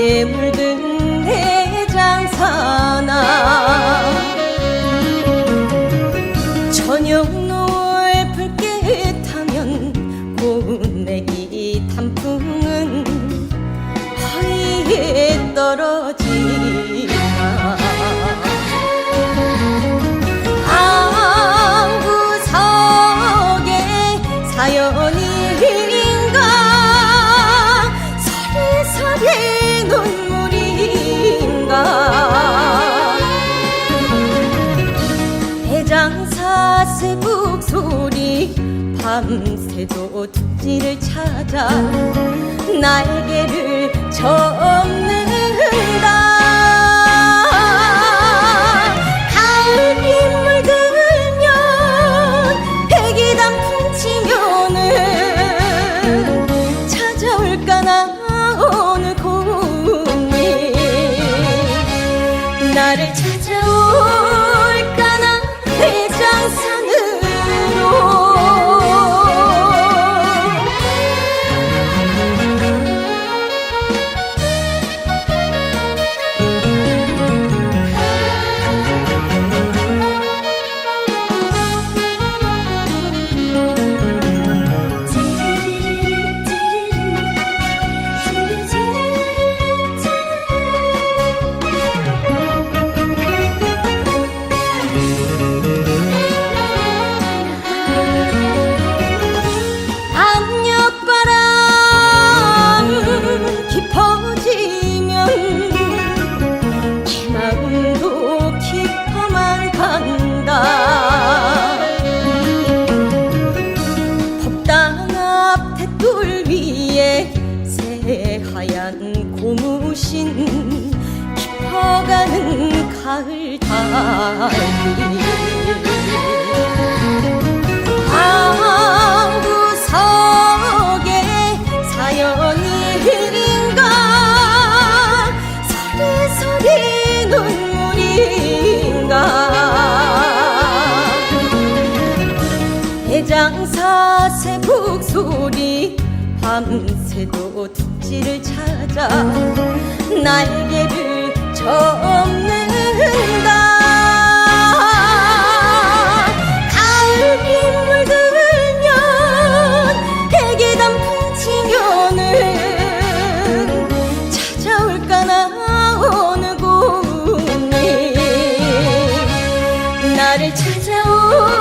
땅에 물든 해장사나. 저녁 노을 붉게 타면 고운 맥이 단풍은 허리에 떨어져 밤새도 둥지를 찾아 날개를 접는다. 가을이 물들면 백이담 퉁치면은 찾아올까 나 어느 공이. 나를 찾아올 고무신 깊어가는 가을 달이. 방구석에 사연인가 서리서리 눈물인가 대장사 새 북 소리 밤새도 둑지를 찾아 날개를 접는다. 가을이 물들면 대게 단풍 지면은 찾아올까 나오는 꿈이 나를 찾아오